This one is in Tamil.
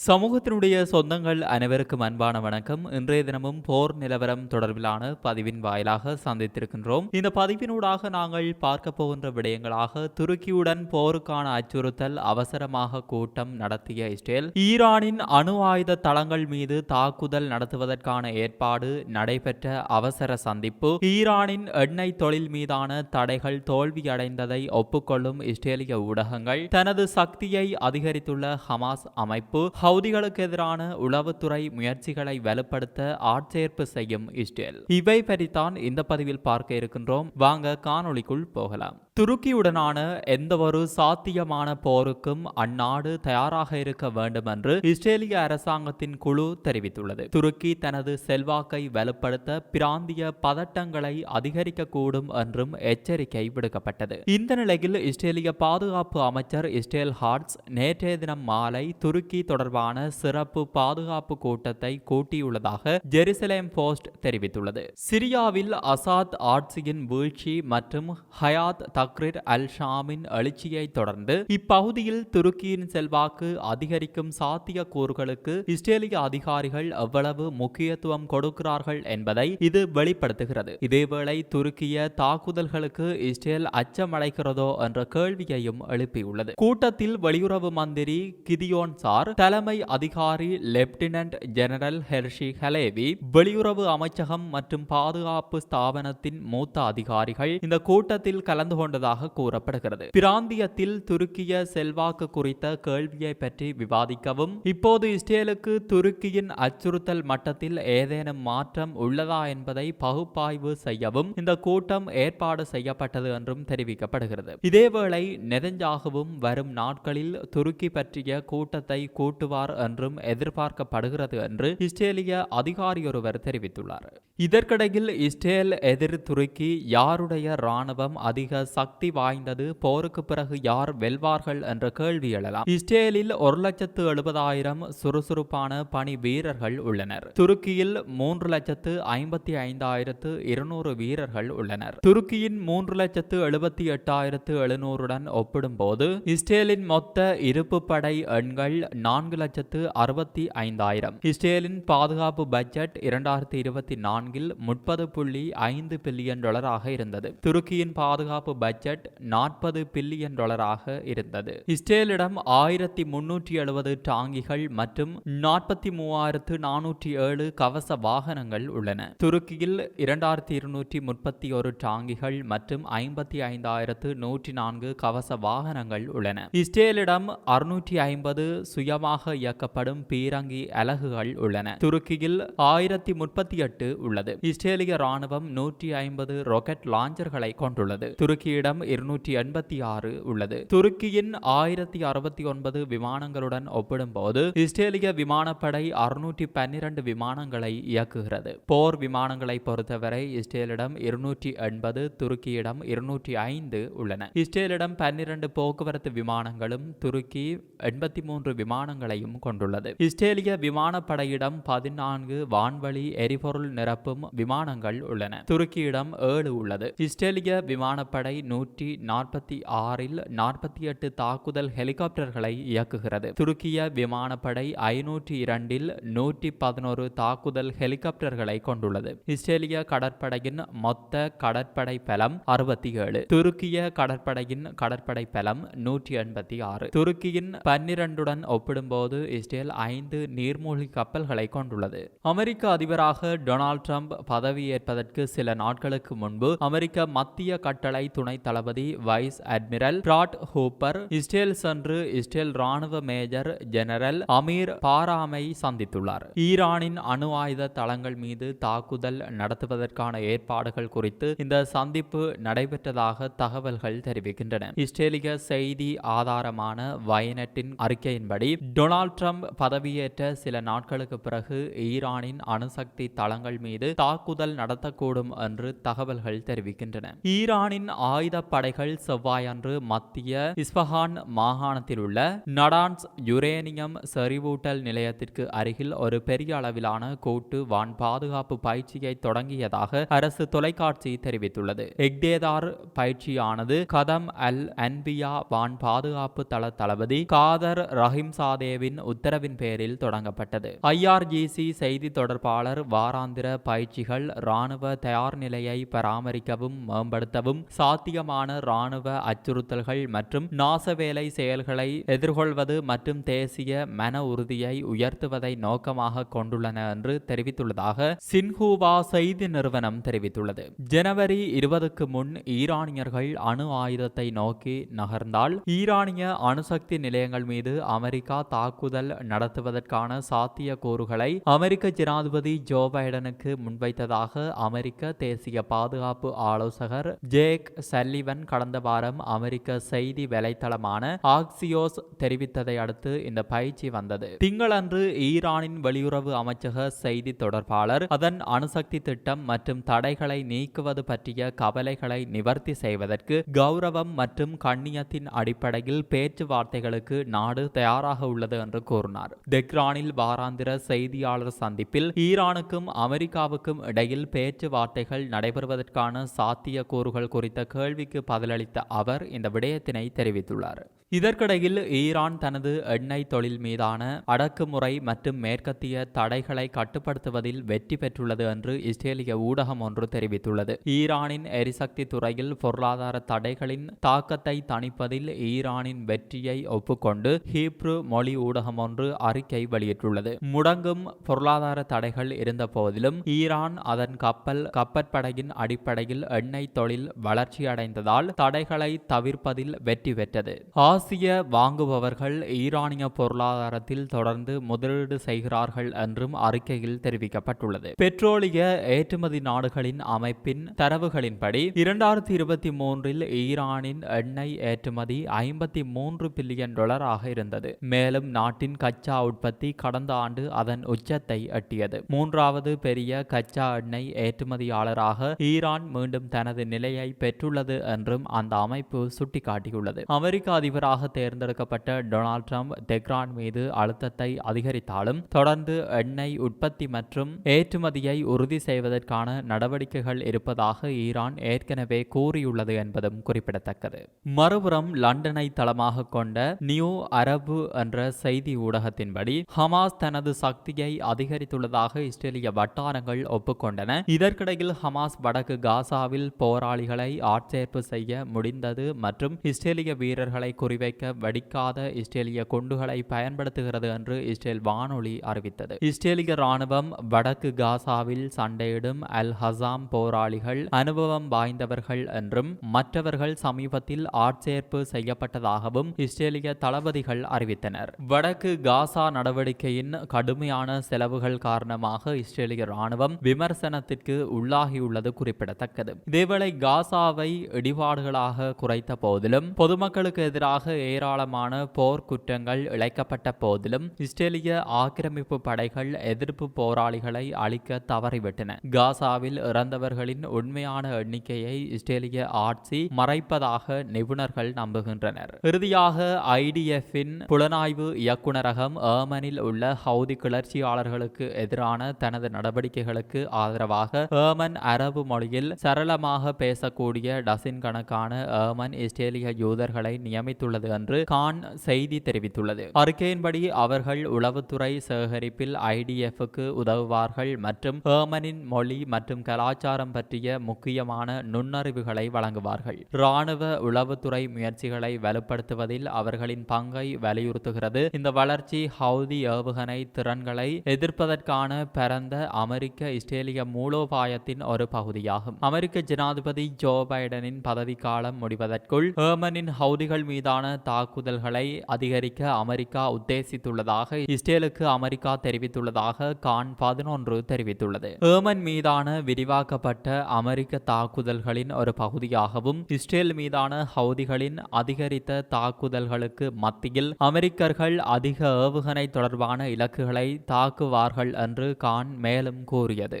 சமூகத்தினுடைய சொந்தங்கள் அனைவருக்கும் அன்பான வணக்கம். இன்றைய தினமும் போர் நிலவரம் தொடர்பிலான பதிவின் வாயிலாக சந்தித்திருக்கின்றோம். இந்த பதிவினூடாக நாங்கள் பார்க்க போகின்ற விடயங்களாக துருக்கியுடன் போருக்கான அச்சுறுத்தல் அவசரமாக கூட்டம் நடத்திய இஸ்ரேல் ஈரானின் அணு ஆயுத தளங்கள் மீது தாக்குதல் நடத்துவதற்கான ஏற்பாடு நடைபெற்ற அவசர சந்திப்பு ஈரானின் எண்ணெய் தொழில் மீதான தடைகள் தோல்வியடைந்ததை ஒப்புக்கொள்ளும் இஸ்ரேலிய ஊடகங்கள் தனது சக்தியை அதிகரித்துள்ள ஹமாஸ் அமைப்பு ஹவுதிகளுக்கு எதிரான உளவுத்துறை முயற்சிகளை வலுப்படுத்த ஆட்சேர்ப்பு செய்யும் இஸ்ரேல். இவை பற்றித்தான் இந்த பதிவில் பார்க்க இருக்கின்றோம். வாங்க காணொளிக்குள் போகலாம். துருக்கியுடனான எந்தவொரு சாத்தியமான போருக்கும் அந்நாடு தயாராக இருக்க வேண்டும் என்று இஸ்ரேலிய அரசாங்கத்தின் குழு தெரிவித்துள்ளது. துருக்கி தனது செல்வாக்கை வலுப்படுத்த பிராந்திய பதட்டங்களை அதிகரிக்கக்கூடும் என்றும் எச்சரிக்கை விடுக்கப்பட்டது. இந்த நிலையில் இஸ்ரேலிய பாதுகாப்பு அமைச்சர் இஸ்ரேல் ஹார்ட்ஸ் நேற்றைய தினம் மாலை துருக்கி தொடர்பாக தொடர்பான சிறப்பு பாதுகாப்பு கூட்டத்தை கூட்டியுள்ளதாக ஜெருசலேம் போஸ்ட் தெரிவித்துள்ளது. சிரியாவில் அசாத் ஆட்சியின் வீழ்ச்சி மற்றும் ஹயாத் தக்ரிர் அல் ஷாமின் எழுச்சியை தொடர்ந்து இப்பகுதியில் துருக்கியின் செல்வாக்கு அதிகரிக்கும் சாத்திய கூறுகளுக்கு இஸ்ரேலிய அதிகாரிகள் எவ்வளவு முக்கியத்துவம் கொடுக்கிறார்கள் என்பதை இது வெளிப்படுத்துகிறது. இதேவேளை துருக்கிய தாக்குதல்களுக்கு இஸ்ரேல் அச்சமடைகிறதோ என்ற கேள்வியையும் எழுப்பியுள்ளது. கூட்டத்தில் வெளியுறவு மந்திரி கிதியோன் சார் தலைமை அதிகாரி லெப்டினன்ட் ஜெனரல் ஹெர்ஷி ஹலேவி வெளியுறவு அமைச்சகம் மற்றும் பாதுகாப்பு ஸ்தாபனத்தின் மூத்த அதிகாரிகள் இந்த கூட்டத்தில் கலந்து கொண்டதாக கூறப்படுகிறது. பிராந்தியத்தில் துருக்கிய செல்வாக்கு குறித்த கேள்வியை பற்றி விவாதிக்கவும் இப்போது இஸ்ரேலுக்கு துருக்கியின் அச்சுறுத்தல் மட்டத்தில் ஏதேனும் மாற்றம் உள்ளதா என்பதை பகுப்பாய்வு செய்யவும் இந்த கூட்டம் ஏற்பாடு செய்யப்பட்டது என்றும் தெரிவிக்கப்படுகிறது. இதேவேளை நெதஞ்சாகவும் வரும் நாட்களில் துருக்கி பற்றிய கூட்டத்தை கூட்டுவார் என்றும் எதிர்பார்க்கப்படுகிறது என்று இஸ்ரேலிய அதிகாரியொருவர் தெரிவித்துள்ளார். இதற்கிடையில் இஸ்ரேல் எதிர் துருக்கி யாருடைய ராணுவம் அதிக சக்தி வாய்ந்தது போருக்கு பிறகு யார் வெல்வார்கள் என்ற கேள்வி எழலாம். இஸ்ரேலில் ஒரு லட்சத்து எழுபதாயிரம் சுறுசுறுப்பான பணி வீரர்கள் உள்ளனர். துருக்கியில் மூன்று லட்சத்து ஐம்பத்தி ஐந்தாயிரத்து இருநூறு வீரர்கள் உள்ளனர். துருக்கியின் மூன்று லட்சத்து எழுபத்தி எட்டாயிரத்து எழுநூறுடன் ஒப்பிடும்போது இஸ்ரேலின் மொத்த இருப்பு படை எண்கள் நான்கு லட்சத்து அறுபத்தி ஐந்தாயிரம். இஸ்ரேலின் பாதுகாப்பு பட்ஜெட் இரண்டாயிரத்தி இருபத்தி நான்கில் முப்பது புள்ளி ஐந்து பில்லியன் டாலராக இருந்தது. துருக்கியின் பாதுகாப்பு பட்ஜெட் நாற்பது பில்லியன் டாலராக இருந்தது. இஸ்ரேலிடம் ஆயிரத்தி முன்னூற்றி எழுபது டாங்கிகள் மற்றும் நாற்பத்தி மூவாயிரத்து நானூற்றி ஏழு கவச வாகனங்கள் உள்ளன. துருக்கியில் இரண்டாயிரத்தி இருநூற்றி முப்பத்தி ஒரு டாங்கிகள் மற்றும் ஐம்பத்தி ஐந்தாயிரத்து நூற்றி நான்கு கவச வாகனங்கள் உள்ளன. இஸ்ரேலிடம் அறுநூற்றி ஐம்பது சுயமாக இயக்கப்படும் பீரங்கி அலகுகள் உள்ளன. துருக்கியில் ஆயிரத்தி முப்பத்தி எட்டு உள்ளது. இஸ்ரேலிய ராணுவம் நூற்றி ஐம்பது ராக்கெட் லாஞ்சர்களை கொண்டுள்ளது. துருக்கியிடம் இருநூற்றி எண்பத்தி ஆறு உள்ளது. துருக்கியின் ஆயிரத்தி அறுபத்தி ஒன்பது விமானங்களுடன் ஒப்பிடும்போது இஸ்ரேலிய விமானப்படை அறுநூற்றி பன்னிரண்டு விமானங்களை இயக்குகிறது. போர் விமானங்களை பொறுத்தவரை இஸ்ரேலிடம் இருநூற்றி எண்பது துருக்கியிடம் இருநூற்றி ஐந்து உள்ளன. இஸ்ரேலிடம் பன்னிரண்டு போக்குவரத்து விமானங்களும் துருக்கி எண்பத்தி மூன்று விமானங்களை விமானங்களையும் கொண்டுள்ளது. இஸ்ரேலிய விமானப்படையிடம் பதினான்கு வான்வழி எரிபொருள் நிரப்பும் விமானங்கள் உள்ளன. துருக்கியிடம் ஏழு உள்ளது. இஸ்ரேலிய விமானப்படை நூற்றி நாற்பத்தி ஆறில் நாற்பத்தி எட்டு தாக்குதல் ஹெலிகாப்டர்களை இயக்குகிறது. துருக்கிய விமானப்படை ஐநூற்றி இரண்டில் நூற்றி பதினோரு தாக்குதல் ஹெலிகாப்டர்களை கொண்டுள்ளது. இஸ்ரேலிய கடற்படையின் மொத்த கடற்படை பலம் அறுபத்தி ஏழு துருக்கிய கடற்படையின் கடற்படை பலம் நூற்றி எண்பத்தி ஆறு. துருக்கியின் பன்னிரண்டுடன் ஒப்பிடும்போது இஸ்ரேல் ஐந்து நீர்மூழ்கி கப்பல்களை கொண்டுள்ளது. அமெரிக்க அதிபராக டொனால்ட் ட்ரம்ப் பதவியேற்பதற்கு சில நாட்களுக்கு முன்பு அமெரிக்க மத்திய கட்டளை துணை தளபதி vice admiral Brad Hooper Israel சென்று இஸ்ரேல் ராணுவ மேஜர் ஜெனரல் அமீர் பாராமை சந்தித்துள்ளார். ஈரானின் அணு ஆயுத தளங்கள் மீது தாக்குதல் நடத்துவதற்கான ஏற்பாடுகள் குறித்து இந்த சந்திப்பு நடைபெற்றதாக தகவல்கள் தெரிவிக்கின்றன. இஸ்ரேலிய செய்தி ஆதாரமான வயனட்டின் அறிக்கையின்படி டொனால்ட் ட்ரம்ப் பதவியேற்ற சில நாட்களுக்கு பிறகு ஈரானின் அணுசக்தி தளங்கள் மீது தாக்குதல் நடத்தக்கூடும் என்று தகவல்கள் தெரிவிக்கின்றன. ஈரானின் ஆயுத படைகள் செவ்வாயன்று மத்திய இஸ்பஹான் மாகாணத்தில் உள்ள நடான்ஸ் யுரேனியம் செறிவூட்டல் நிலையத்திற்கு அருகில் ஒரு பெரிய அளவிலான கூட்டு வான் பாதுகாப்பு பயிற்சியை தொடங்கியதாக அரசு தொலைக்காட்சி தெரிவித்துள்ளது. எக்டேதார் பயிற்சியானது கதம் அல் அன்பியா வான் பாதுகாப்பு தள தளபதி காதர் ரஹிம்சாதேவி குழுவின் உத்தரவின் பேரில் தொடங்கப்பட்டது. ஐஆர்ஜிசி செய்தி தொடர்பாளர் வாராந்திர பயிற்சிகள் இராணுவ தயார் நிலையை பராமரிக்கவும் மேம்படுத்தவும் சாத்தியமான இராணுவ அச்சுறுத்தல்கள் மற்றும் நாசவேலை செயல்களை எதிர்கொள்வது மற்றும் தேசிய மன உறுதியை உயர்த்துவதை நோக்கமாக கொண்டுள்ளன என்று தெரிவித்துள்ளதாக சின்ஹூவா செய்தி நிறுவனம் தெரிவித்துள்ளது. ஜனவரி இருபதுக்கு முன் ஈரானியர்கள் அணு ஆயுதத்தை நோக்கி நகர்ந்தால் ஈரானிய அணுசக்தி நிலையங்கள் மீது அமெரிக்கா தாக்கு தாக்குதல் நடத்துவதற்கான சாத்திய கூறுகளை அமெரிக்க ஜனாதிபதி ஜோ பைடனுக்கு முன்வைத்ததாக அமெரிக்க தேசிய பாதுகாப்பு ஆலோசகர் ஜேக் சல்லிவன் கடந்த வாரம் அமெரிக்க செய்தி வலைத்தளமான ஆக்சியோஸ் தெரிவித்ததை அடுத்து இந்த பயிற்சி வந்தது. திங்களன்று ஈரானின் வெளியுறவு அமைச்சக செய்தி தொடர்பாளர் அதன் அணுசக்தி திட்டம் மற்றும் தடைகளை நீக்குவது பற்றிய கவலைகளை நிவர்த்தி செய்வதற்கு கௌரவம் மற்றும் கண்ணியத்தின் அடிப்படையில் பேச்சுவார்த்தைகளுக்கு நாடு தயாராக உள்ளது என்று கூறினார். தெக்ரானில் வாராந்திர செய்தியாளர் சந்திப்பில் ஈரானுக்கும் அமெரிக்காவுக்கும் இடையில் பேச்சுவார்த்தைகள் நடைபெறுவதற்கான சாத்திய கூறுகள் குறித்த கேள்விக்கு பதிலளித்த அவர் இந்த விடயத்தினை தெரிவித்துள்ளார். இதற்கிடையில் ஈரான் தனது எண்ணெய் தொழில் மீதான அடக்குமுறை மற்றும் மேற்கத்திய தடைகளை கட்டுப்படுத்துவதில் வெற்றி பெற்றுள்ளது என்று இஸ்ரேலிய ஊடகம் ஒன்று தெரிவித்துள்ளது. ஈரானின் எரிசக்தி துறையில் பொருளாதார தடைகளின் தாக்கத்தை தணிப்பதில் ஈரானின் வெற்றியை ஒப்புக்கொண்டு ஹீப்ரு மொழி ஊடகம் ஒன்று அறிக்கை வெளியிட்டுள்ளது. முடங்கும் பொருளாதார தடைகள் இருந்த போதிலும் ஈரான் அதன் கப்பல் கப்பற்படையின் அடிப்படையில் எண்ணெய் தொழில் வளர்ச்சியடைந்ததால் தடைகளை தவிர்ப்பதில் வெற்றி பெற்றது. ஆசிய வாங்குபவர்கள் ஈரானிய பொருளாதாரத்தில் தொடர்ந்து முதலீடு செய்கிறார்கள் என்றும் அறிக்கையில் தெரிவிக்கப்பட்டுள்ளது. பெட்ரோலிய ஏற்றுமதி நாடுகளின் அமைப்பின் தரவுகளின்படி இரண்டாயிரத்தி இருபத்தி மூன்றில் ஈரானின் எண்ணெய் ஏற்றுமதி ஐம்பத்தி மூன்று பில்லியன் டாலராக இருந்தது. மேலும் நாட்டின் கச்சா உற்பத்தி கடந்த ஆண்டு அதன் உச்சத்தை எட்டியது. மூன்றாவது பெரிய கச்சா எண்ணெய் ஏற்றுமதியாளராக ஈரான் மீண்டும் தனது நிலையை பெற்றுள்ளது என்றும் அந்த அமைப்பு சுட்டிக்காட்டியுள்ளது. அமெரிக்க அதிபர் அதிபராக தேர்ந்தெடுக்கப்பட்ட டொனால்ட் ட்ரம்ப் தெஹ்ரான் மீது அழுத்தத்தை அதிகரித்தாலும் தொடர்ந்து எண்ணெய் உற்பத்தி மற்றும் ஏற்றுமதியை உறுதி செய்வதற்கான நடவடிக்கைகள் இருப்பதாக ஈரான் ஏற்கனவே கூறியுள்ளது என்பதும் குறிப்பிடத்தக்கது. மறுபுறம் லண்டனை தளமாக கொண்ட நியூ அரபு என்ற செய்தி ஊடகத்தின்படி ஹமாஸ் தனது சக்தியை அதிகரித்துள்ளதாக இஸ்ரேலிய வட்டாரங்கள் ஒப்புக்கொண்டன. இதற்கிடையில் ஹமாஸ் வடக்கு காசாவில் போராளிகளை ஆட்சேர்ப்பு செய்ய முடிந்தது மற்றும் இஸ்ரேலிய வீரர்களை குறிவைக்க வெடிக்காத இஸ்ரேலிய குண்டுகளை பயன்படுத்துகிறது என்று இஸ்ரேல் வானொலி அறிவித்தது. இஸ்ரேலிய ராணுவம் வடக்கு காசாவில் சண்டையிடும் அல் ஹசாம் போராளிகள் அனுபவம் வாய்ந்தவர்கள் என்றும் மற்றவர்கள் சமீபத்தில் ஆட்சேர்ப்பு செய்யப்பட்டதாகவும் இஸ்ரேலிய தளபதிகள் அறிவித்தனர். வடக்கு காசா நடவடிக்கையின் கடுமையான செலவுகள் காரணமாக இஸ்ரேலிய ராணுவம் விமர்சனத்திற்கு உள்ளாகியுள்ளது குறிப்பிடத்தக்கது. இதேவேளை காசாவை இடிபாடுகளாக குறைத்த போதிலும் பொதுமக்களுக்கு எதிராக ஏராளமான போர் குற்றங்கள் இழைக்கப்பட்ட போதிலும் இஸ்ரேலிய ஆக்கிரமிப்பு படைகள் எதிர்ப்பு போராளிகளை அழிக்க தவறிவிட்டன. காசாவில் இறந்தவர்களின் உண்மையான எண்ணிக்கையை இஸ்ரேலிய ஆட்சி மறைப்பதாக நிபுணர்கள் நம்புகின்றனர். இறுதியாக ஐடிஎஃபின் புலனாய்வு இயக்குநரகம் ஏமனில் உள்ள ஹவுதி கிளர்ச்சியாளர்களுக்கு எதிரான தனது நடவடிக்கைகளுக்கு ஆதரவாக ஏமன் அரபு மொழியில் சரளமாக பேசக்கூடிய டசின் கணக்கான ஏமன் இஸ்ரேலிய யூதர்களை நியமித்துள்ளது. என்று கான் செய்தி தெரிவித்துள்ளது. அறிக்கையின்படி அவர்கள் உளவுத்துறை சேகரிப்பில் ஐடிஎஃப்க்கு உதவுவார்கள் மற்றும் ஹேமனின் மொழி மற்றும் கலாச்சாரம் பற்றிய முக்கியமான நுண்ணறிவுகளை வழங்குவார்கள். இராணுவ உளவுத்துறை முயற்சிகளை வலுப்படுத்துவதில் அவர்களின் பங்கை வலியுறுத்துகிறது. இந்த வளர்ச்சி ஹவுதி ஏவுகணை திறன்களை எதிர்ப்பதற்கான பரந்த அமெரிக்க இஸ்ரேலிய மூலோபாயத்தின் ஒரு பகுதியாகும். அமெரிக்க ஜனாதிபதி ஜோ பைடனின் பதவிக்காலம் முடிவதற்குள் ஹேமனின் ஹவுதிகள் மீதான தாக்குதல்களை அதிகரிக்க அமெரிக்கா உத்தேசித்துள்ளதாக இஸ்ரேலுக்கு அமெரிக்கா தெரிவித்துள்ளதாக கான் பதினொன்று தெரிவித்துள்ளது. ஏமன் மீதான விரிவாக்கப்பட்ட அமெரிக்க தாக்குதல்களின் ஒரு பகுதியாகவும் இஸ்ரேல் மீதான ஹவுதிகளின் அதிகரித்த தாக்குதல்களுக்கு மத்தியில் அமெரிக்கர்கள் அதிக ஏவுகணை தொடர்பான இலக்குகளை தாக்குவார்கள் என்று கான் மேலும் கூறியது.